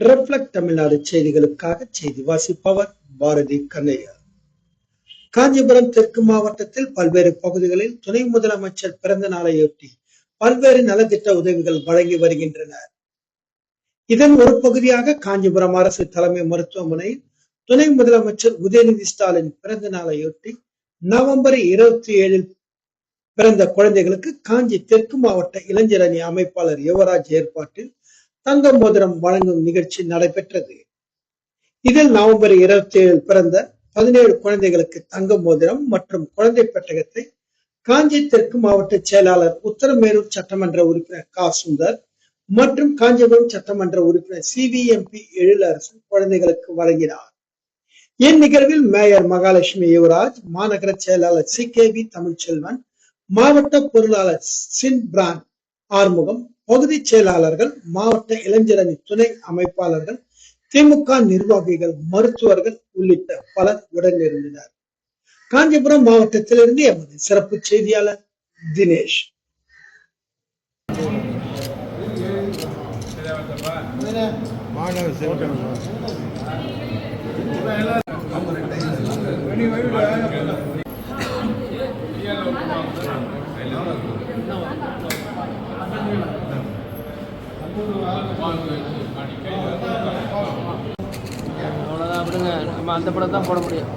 Reflect Tamil Nadu செய்திகளுக்காக செய்தி வாசிப்பவர் பாரதி கண்ணையா. காஞ்சிபுரம் தெற்கு மாவட்டத்தில் பல்வேறு பகுதிகளில் துணை முதலமைச்சர் பிறந்த நாளையொட்டி பல்வேறு நலத்திட்ட உதவிகள் வழங்கி வருகின்றன இதன் ஒரு பகுதியாக காஞ்சிபுரம் அரசு தலைமை மருத்துவமனையில் துணை முதலமைச்சர் உதயநிதி ஸ்டாலின் பிறந்த நாளையொட்டி நவம்பர் இருபத்தி ஏழில் பிறந்த குழந்தைகளுக்கு காஞ்சி தெற்கு மாவட்ட இளைஞர் அணி அமைப்பாளர் யுவராஜ் ஏற்பாட்டில் தங்க மோதிரம் வழங்கும் நிகழ்ச்சி நடைபெற்றது இதில் நவம்பர் இருபத்தி ஏழில் பிறந்த பதினேழு குழந்தைகளுக்கு தங்க மோதிரம் மற்றும் குழந்தை பெட்டகத்தை காஞ்சி தெற்கு மாவட்ட செயலாளர் உத்தரமேரூர் சட்டமன்ற உறுப்பினர் கா சுந்தர் மற்றும் காஞ்சிபுரம் சட்டமன்ற உறுப்பினர் சிவிஎம்பி எழிலரசு குழந்தைகளுக்கு வழங்கினார் இந்நிகழ்வில் மேயர் மகாலட்சுமி யுவராஜ் மாநகர செயலாளர் சி கே வி தமிழ்ச்செல்வன் மாவட்ட பொருளாளர் சின் பிரான் ஆறுமுகம் பகுதி செயலாளர்கள் மாவட்ட இளைஞரணி துணை அமைப்பாளர்கள் திமுக நிர்வாகிகள் மருத்துவர்கள் உள்ளிட்ட பலர் உடனிருந்தனர். காஞ்சிபுரம் மாவட்டத்திலிருந்து எமது சிறப்பு செய்தியாளர் தினேஷ். மாணவ அவ்வளோதான் விடுங்க. நம்ம அந்த படம் தான் போட முடியும்.